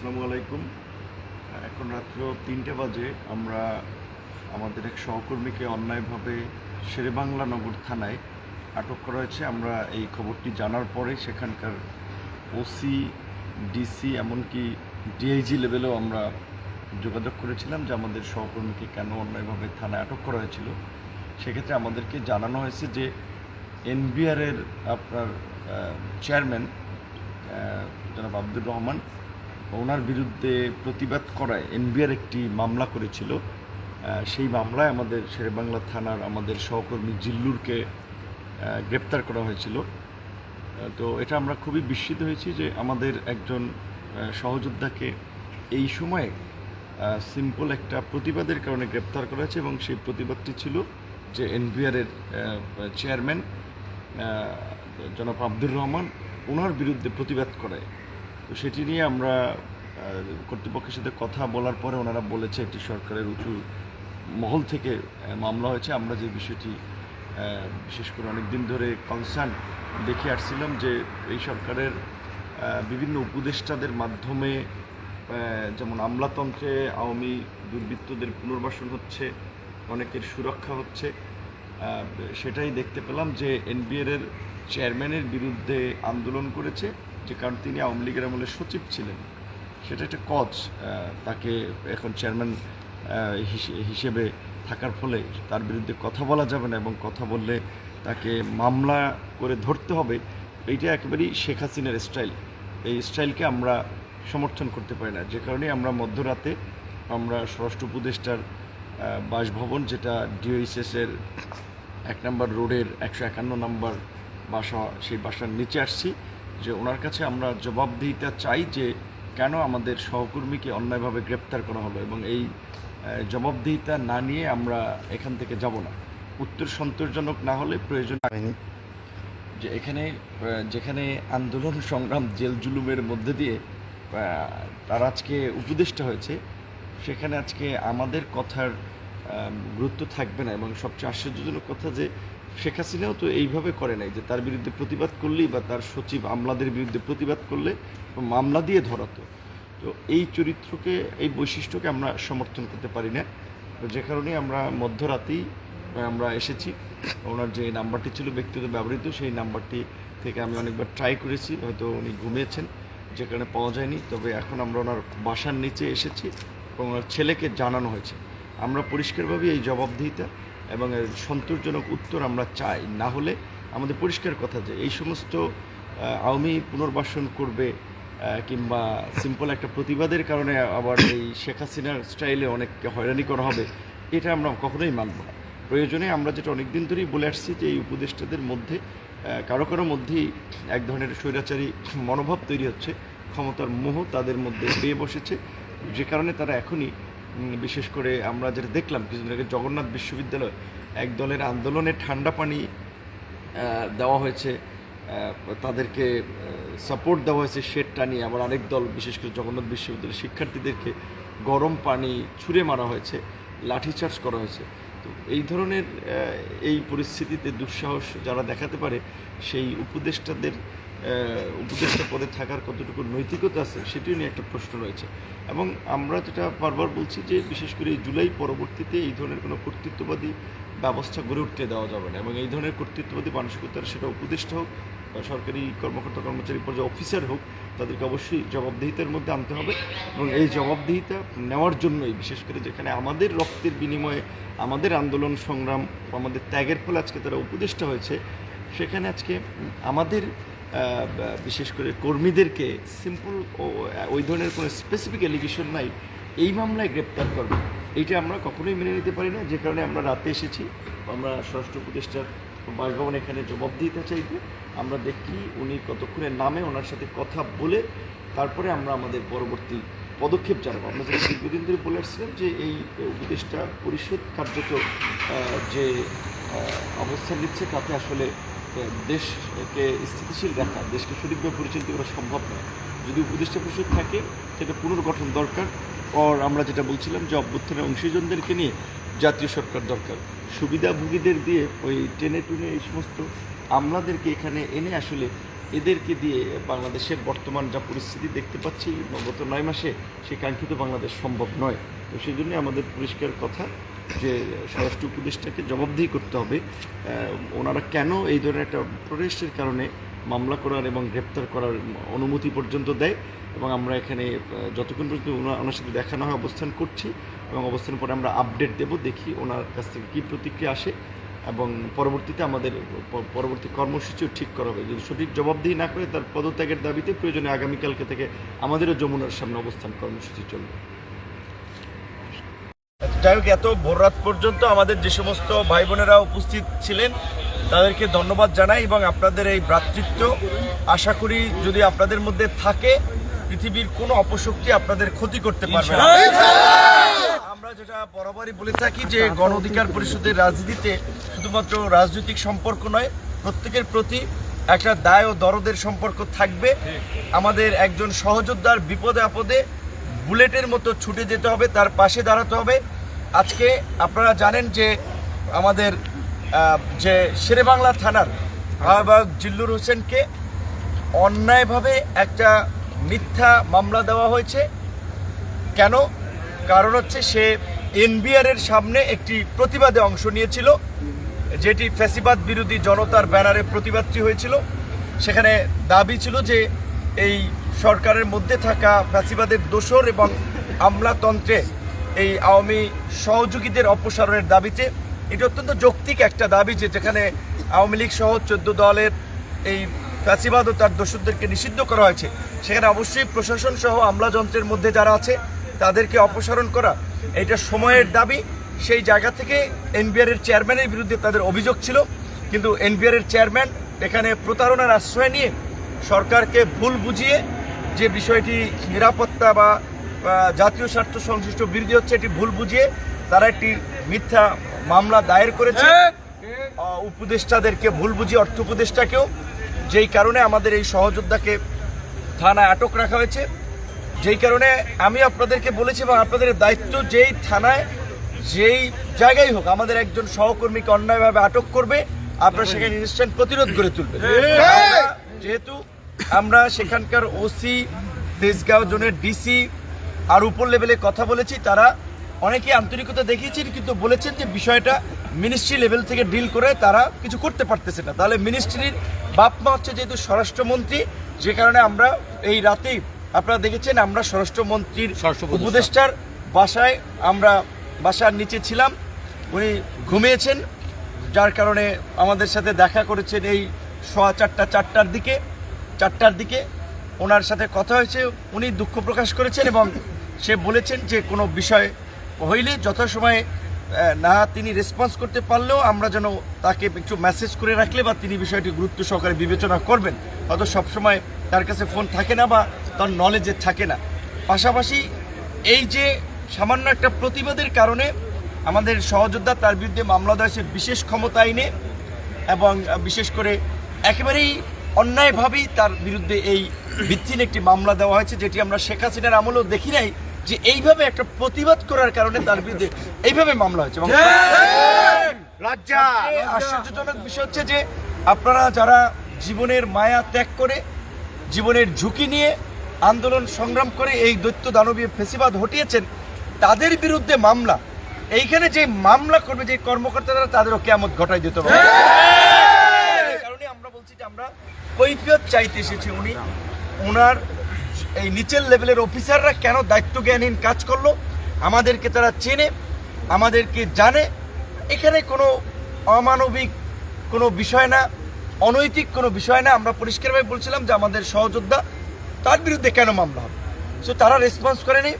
আসসালামু আলাইকুম। এখন রাত্র তিনটে বাজে, আমরা আমাদের এক সহকর্মীকে অন্যায়ভাবে শেরেবাংলা নগর থানায় আটক করা হয়েছে। আমরা এই খবরটি জানার পরে সেখানকার ওসি ডিসি এমনকি ডিআইজি লেভেলেও আমরা যোগাযোগ করেছিলাম যে আমাদের সহকর্মীকে কেন অন্যায়ভাবে থানায় আটক করা হয়েছিল। সেক্ষেত্রে আমাদেরকে জানানো হয়েছে যে এনবিআরের আপনার চেয়ারম্যান জনাব আব্দুর রহমান ওনার বিরুদ্ধে প্রতিবাদ করায় এনবিআর একটি মামলা করেছিল। সেই মামলায় আমাদের শেরেবাংলা থানার আমাদের সহকর্মী জিল্লুরকে গ্রেপ্তার করা হয়েছিল। তো এটা আমরা খুবই বিস্মিত হয়েছি যে আমাদের একজন সহযোদ্ধাকে এই সময়ে সিম্পল একটা প্রতিবাদের কারণে গ্রেপ্তার করা হয়েছে এবং সেই প্রতিবাদটি ছিল যে এনবিআরের চেয়ারম্যান জনাব আব্দুর রহমান ওনার বিরুদ্ধে প্রতিবাদ করায়। তো সেটি নিয়ে আমরা কর্তৃপক্ষের সাথে কথা বলার পরে ওনারা বলেছে একটি সরকারের উঁচু মহল থেকে মামলা হয়েছে। আমরা যে বিষয়টি বিশেষ করে অনেক দিন ধরে কনসার্ন দেখে আসছিলাম যে এই সরকারের বিভিন্ন উপদেষ্টাদের মাধ্যমে যেমন আমলাতন্ত্রে আওয়ামী দুর্বৃত্তদের পুনর্বাসন হচ্ছে, অনেকের সুরক্ষা হচ্ছে সেটাই দেখতে পেলাম যে এনবিআর এর চেয়ারম্যানের বিরুদ্ধে আন্দোলন করেছে। যে কারণ তিনি আওয়ামী লীগের আমলে সচিব ছিলেন। সেটা একটা কজ তাকে এখন চেয়ারম্যান হিসেবে থাকার ফলে তার বিরুদ্ধে কথা বলা যাবে না এবং কথা বললে তাকে মামলা করে ধরতে হবে। এইটা একেবারেই শেখ হাসিনার স্টাইল। এই স্টাইলকে আমরা সমর্থন করতে পারি না। যে কারণে আমরা মধ্যরাতে আমরা স্বরাষ্ট্র উপদেষ্টার বাসভবন, যেটা ডিওএইচএস এর এক নম্বর রোডের একশো একান্ন নম্বর বাসা, সেই বাসার নিচে আসছি। যে ওনার কাছে আমরা জবাবদিহিতা চাই যে কেন আমাদের সহকর্মীকে অন্যায়ভাবে গ্রেপ্তার করা হলো এবং এই জবাবদিহিতা না নিয়ে আমরা এখান থেকে যাব না। উত্তর সন্তোষজনক না হলে প্রয়োজন হয়নি। যে এখানে যেখানে আন্দোলন সংগ্রাম জেল জুলুমের মধ্যে দিয়ে তার আজকে উপদেষ্টা হয়েছে সেখানে আজকে আমাদের কথার গুরুত্ব থাকবে না। এবং সবচেয়ে আশ্চর্যজনক কথা যে, শেখ হাসিনাও তো এইভাবে করে নাই যে, তার বিরুদ্ধে প্রতিবাদ করলেই বা তার সচিব আমলাদের বিরুদ্ধে প্রতিবাদ করলে মামলা দিয়ে ধরাতো। তো এই চরিত্রকে, এই বৈশিষ্ট্যকে আমরা সমর্থন করতে পারি না। তো যে কারণে আমরা মধ্যরাতেই, আমরা এসেছি। ওনার যে নাম্বারটি ছিল, ব্যক্তিগত ব্যবহৃত, সেই নাম্বারটি থেকে আমি অনেকবার ট্রাই করেছি। হয়তো উনি ঘুমিয়েছেন, যে কারণে পাওয়া যায়নি। তবে এখন আমরা ওনার বাসার নিচে এসেছি এবং ওনার ছেলেকে জানানো হয়েছে। আমরা পরিষ্কারভাবে এই জবাবদিহিতা এবং সন্তোষজনক উত্তর আমরা চাই। না হলে আমাদের পরিষ্কার কথা যে এই সমস্ত আওয়ামী পুনর্বাসন করবে কিংবা সিম্পল একটা প্রতিবাদের কারণে আবার এই শেখ হাসিনার স্টাইলে অনেককে হয়রানি করা হবে, এটা আমরা কখনোই মানব না। প্রয়োজনে আমরা যেটা অনেক দিন ধরেই বলে আসছি যে এই উপদেষ্টাদের মধ্যে কারও কারও মধ্যেই এক ধরনের স্বৈরাচারী মনোভাব তৈরি হচ্ছে, ক্ষমতার মোহ তাদের মধ্যে পেয়ে বসেছে। যে কারণে তারা এখনই বিশেষ করে আমরা যেটা দেখলাম, কিছুদিন আগে জগন্নাথ বিশ্ববিদ্যালয় এক দলের আন্দোলনে ঠান্ডা পানি দেওয়া হয়েছে তাদেরকে সাপোর্ট দেওয়া হয়েছে শেড টানিয়ে আবার আরেক দল, বিশেষ করে জগন্নাথ বিশ্ববিদ্যালয়ের শিক্ষার্থীদেরকে গরম পানি ছুঁড়ে মারা হয়েছে, লাঠিচার্জ করা হয়েছে। তো এই ধরনের এই পরিস্থিতিতে দুঃসাহস যারা দেখাতে পারে, সেই উপদেষ্টাদের উপদেষ্টা পদে থাকার কতটুকু নৈতিকতা আছে সেটিও নিয়ে একটা প্রশ্ন রয়েছে। এবং আমরা যেটা বারবার বলছি যে, বিশেষ করে জুলাই পরবর্তীতে এই ধরনের কোনো কর্তৃত্ববাদী ব্যবস্থা গড়ে উঠতে দেওয়া যাবে না। এবং এই ধরনের কর্তৃত্ববাদী মানসিকতার সেটা উপদেষ্টা হোক বা সরকারি কর্মকর্তা কর্মচারী পর্যায়ে অফিসার হোক, তাদেরকে অবশ্যই জবাবদিহিতার মধ্যে আনতে হবে। এবং এই জবাবদিহিতা নেওয়ার জন্যই, বিশেষ করে যেখানে আমাদের রক্তের বিনিময়ে আমাদের আন্দোলন সংগ্রাম আমাদের ত্যাগের ফলে আজকে তারা উপদেষ্টা হয়েছে, সেখানে আজকে আমাদের বিশেষ করে কর্মীদেরকে সিম্পল ওই ধরনের কোনো স্পেসিফিক এলিগেশন নাই, এই মামলায় গ্রেপ্তার করবে। এইটা আমরা কখনোই মেনে নিতে পারি না, যে কারণে আমরা রাতে এসেছি, আমরা স্বরাষ্ট্র উপদেষ্টার বাসভবন এখানে জবাব দিতে চাইতে আমরা দেখি উনি কতক্ষণে নামে ওনার সাথে কথা বলে তারপরে আমরা আমাদের পরবর্তী পদক্ষেপ জানাব। যেটা দীর্ঘদিন ধরে বলে আসছিলাম যে এই উপদেষ্টা পরিষদ কার্যত যে অবস্থান নিচ্ছে তাতে আসলে দেশকে স্থিতিশীল রাখা দেশকে সঠিকভাবে পরিচালিত করা সম্ভব নয়। যদি উপদেষ্টা পরিষদ থাকে, সেটা পুনর্গঠন দরকার। আর আমরা যেটা বলছিলাম যে অভ্যুত্থানের অংশীজনদেরকে নিয়ে জাতীয় সরকার দরকার। সুবিধাভোগীদের দিয়ে ওই টেনে টুনে এই সমস্ত আমলাদেরকে এখানে এনে আসলে এদেরকে দিয়ে বাংলাদেশের বর্তমান যা পরিস্থিতি দেখতে পাচ্ছি, গত নয় মাসে সেই কাঙ্ক্ষিত বাংলাদেশ সম্ভব নয়। তো সেই জন্যই আমাদের পরিষ্কার কথা যে স্বরাষ্ট্র উপদেষ্টাকে জবাবদিহি করতে হবে ওনারা কেন এই ধরনের একটা প্রোটেস্টের কারণে মামলা করার এবং গ্রেপ্তার করার অনুমতি পর্যন্ত দেয় এবং আমরা এখানে যতক্ষণ পর্যন্ত ওনা- ওনার সাথে দেখানো হয় অবস্থান করছি এবং অবস্থানের পরে আমরা আপডেট দেব, দেখি ওনার কাছ থেকে কী প্রতিক্রিয়া আসে এবং পরবর্তীতে আমাদের পরবর্তী কর্মসূচিও ঠিক করা হবে। যদি সঠিক জবাবদিহি না করে তার পদত্যাগের দাবিতে প্রয়োজনে আগামীকালকে থেকে আমাদেরও যমুনার সামনে অবস্থান কর্মসূচি চলবে। যাই হোক এত ভোররাত পর্যন্ত আমাদের যে সমস্ত ভাই বোনেরা উপস্থিত ছিলেন তাদেরকে ধন্যবাদ জানাই এবং আপনাদের এই ভ্রাতৃত্ব। আশা করি যদি আপনাদের মধ্যে থাকে পৃথিবীর কোনো অপশক্তি আপনাদের ক্ষতি করতে পারবে না। আমরা যেটা বরাবরই বলে থাকি যে গণ অধিকার পরিষদের রাজনীতিতে শুধুমাত্র রাজনৈতিক সম্পর্ক নয় প্রত্যেকের প্রতি একটা দায় ও দরদের সম্পর্ক থাকবে। আমাদের একজন সহযোদ্ধার বিপদে আপদে বুলেটের মতো ছুটে যেতে হবে তার পাশে দাঁড়াতে হবে। আজকে আপনারা জানেন যে আমাদের যে শেরেবাংলা থানার আহ্বায়ক জিল্লুর হোসেনকে অন্যায়ভাবে একটা মিথ্যা মামলা দেওয়া হয়েছে। কেন? কারণ হচ্ছে সে এনবিআর এর সামনে একটি প্রতিবাদে অংশ নিয়েছিল, যেটি ফ্যাসিবাদ বিরোধী জনতার ব্যানারে প্রতিবাদটি হয়েছিল। সেখানে দাবি ছিল যে এই সরকারের মধ্যে থাকা ফ্যাসিবাদের দোসর এবং আমলাতন্ত্রে এই আওয়ামী সহযোগীদের অপসারণের দাবিতে, এটি অত্যন্ত যৌক্তিক একটা দাবি যে যেখানে আওয়ামী লীগ সহ চোদ্দ দলের এই ফ্যাসিবাদ ও তার দোষরদেরকে নিষিদ্ধ করা হয়েছে। সেখানে অবশ্যই প্রশাসন সহ আমলাযন্ত্রের মধ্যে যারা আছে, তাদেরকে অপসারণ করা, এটা সময়ের দাবি। সেই জায়গা থেকে এনবিআর এর চেয়ারম্যানের বিরুদ্ধে তাদের অভিযোগ ছিল। কিন্তু এনবিআর এর চেয়ারম্যান এখানে প্রতারণার আশ্রয় নিয়ে সরকারকে ভুল বুঝিয়ে যে বিষয়টি নিরাপত্তা বা জাতীয় স্বার্থ সংশ্লিষ্ট বিরোধী হচ্ছে এটি ভুল বুঝিয়ে তারা একটি মিথ্যা মামলা দায়ের করেছে। উপদেষ্টাদেরকে ভুল বুঝিয়ে অর্থ উপদেষ্টাকেও যেই কারণে আমাদের এই সহযোদ্ধাকে থানায় আটক রাখা হয়েছে। যেই কারণে আমি আপনাদেরকে বলেছি এবং আপনাদের দায়িত্ব যেই থানায় যেই জায়গায় হোক আমাদের একজন সহকর্মীকে অন্যায়ভাবে আটক করবে আপনারা সেখানে ইনস্ট্যান্ট প্রতিরোধ গড়ে তুলবেন। আমরা যেহেতু আমরা সেখানকার ওসি তেজগাঁও জোনের ডিসি আর উপর লেভেলে কথা বলেছি তারা অনেকে আন্তরিকতা দেখিয়েছেন কিন্তু বলেছেন যে বিষয়টা মিনিস্ট্রি লেভেল থেকে ডিল করে তারা কিছু করতে পারতেছে না। তাহলে মিনিস্ট্রির বাপ মা হচ্ছে যেহেতু স্বরাষ্ট্রমন্ত্রী যে কারণে আমরা এই রাতেই আপনারা দেখেছেন আমরা স্বরাষ্ট্রমন্ত্রীর উপদেষ্টার বাসায় আমরা বাসার নিচে ছিলাম উনি ঘুমিয়েছেন যার কারণে আমাদের সাথে দেখা করেছেন এই সোয়া চারটা চারটার দিকে চারটার দিকে ওনার সাথে কথা হয়েছে উনি দুঃখ প্রকাশ করেছেন এবং সে বলেছেন যে কোনো বিষয় হইলে যথাসময়ে না তিনি রেসপন্স করতে পারলেও আমরা যেন তাকে একটু মেসেজ করে রাখলে বা তিনি বিষয়টি গুরুত্ব সহকারে বিবেচনা করবেন। হয়তো সবসময় তার কাছে ফোন থাকে না বা তার নলেজে থাকে না। পাশাপাশি এই যে সামান্য একটা প্রতিবাদের কারণে আমাদের সহযোদ্ধা তার বিরুদ্ধে মামলা দেওয়া হয়েছে বিশেষ ক্ষমতা আইনে এবং বিশেষ করে একেবারেই অন্যায়ভাবেই তার বিরুদ্ধে এই ভিত্তিহীন একটি মামলা দেওয়া হয়েছে যেটি আমরা শেখ হাসিনার আমলেও দেখি নাই। যে এইভাবে একটা প্রতিবাদ করার কারণে তার বিরুদ্ধে এইভাবে মামলা হয়েছে। আশ্চর্যজনক বিষয় হচ্ছে যে আপনারা যারা জীবনের মায়া ত্যাগ করে জীবনের ঝুঁকি নিয়ে আন্দোলন সংগ্রাম করে এই দৈত্য দানবীয় ফেসিবাদ হটিয়েছেন তাদের বিরুদ্ধে মামলা। এইখানে যে মামলা করবে যে কর্মকর্তারা তাদেরও কেমন ঘটাই দিতে এই কারণে আমরা বলছি যে আমরা কৈফিয়ত চাইতে এসেছি উনি। ওনার এই নিচের লেভেলের অফিসাররা কেন দায়িত্ব জ্ঞানহীন কাজ করল? আমাদেরকে তারা চেনে, আমাদেরকে জানে। এখানে কোনো অমানবিক কোনো বিষয় না, অনৈতিক কোনো বিষয় না। আমরা পরিষ্কারভাবে বলছিলাম যে আমাদের সহযোদ্ধা তার বিরুদ্ধে কেন মামলা হবে? সো তারা রেসপন্স করেনি।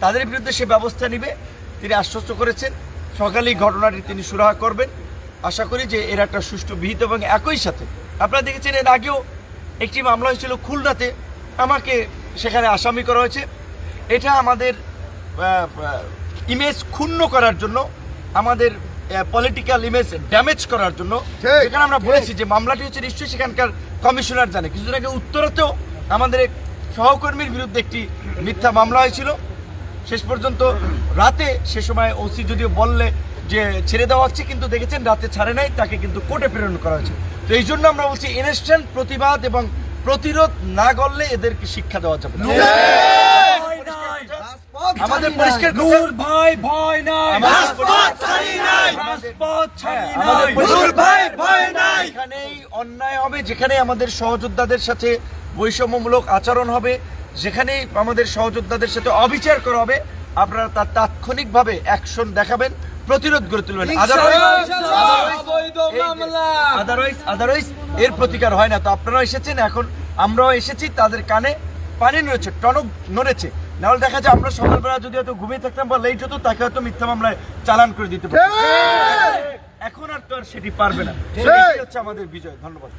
তাদের বিরুদ্ধে সে ব্যবস্থা নেবে। তিনি আশ্বস্ত করেছেন। সকালেই ঘটনাটি তিনি সুরাহা করবেন। আশা করি যে এর একটা সুষ্ঠু বিহিত এবং একই সাথে। আপনারা দেখেছেন, এর আগেও একটি মামলা হয়েছিল খুলনাতে। আমাকে সেখানে আসামি করা হয়েছে। এটা আমাদের ইমেজ ক্ষুণ্ণ করার জন্য আমাদের পলিটিক্যাল ইমেজ ড্যামেজ করার জন্য। এখানে আমরা বলেছি যে মামলাটি হচ্ছে নিশ্চয়ই সেখানকার কমিশনার জানে। কিছুদিন আগে উত্তরাতেও আমাদের সহকর্মীর বিরুদ্ধে একটি মিথ্যা মামলা হয়েছিল। শেষ পর্যন্ত রাতে সে সময় ওসি যদিও বললে যে ছেড়ে দেওয়া হচ্ছে কিন্তু দেখেছেন রাতে ছাড়ে নাই তাকে কিন্তু কোর্টে প্রেরণ করা হয়েছে। তো এই জন্য আমরা বলছি ইনস্ট্যান্ট প্রতিবাদ এবং প্রতিরোধ না করলে এদেরকে শিক্ষা দেওয়া যাবে না। আমাদের পরিষ্কার নূর ভাই ভয় নাই। রাজপথ ছাড়ি নাই। রাজপথ ছাড়ি নাই। নূর ভাই ভয় নাই। যেখানেই অন্যায় হবে যেখানে আমাদের সহযোদ্ধাদের সাথে বৈষম্যমূলক আচরণ হবে যেখানেই আমাদের সহযোদ্ধাদের সাথে অবিচার করা হবে আপনারা তার তাৎক্ষণিকভাবে অ্যাকশন দেখাবেন প্রতিরোধ করে তুলবেন। আদারওয়াইজ আদারওয়াইজ এর প্রতিকার হয় না। তো আপনারাও এসেছেন এখন আমরাও এসেছি তাদের কানে পানি নড়েছে টনক নড়েছে। নাহলে দেখা যায় আমরা সকালবেলা যদি হয়তো ঘুমিয়ে থাকতাম বা লেট হতো তাকে হয়তো মিথ্যা মামলায় চালান করে দিতে পারতাম। এখন আর তো আর সেটি পারবে না। সেটি হচ্ছে আমাদের বিজয়। ধন্যবাদ।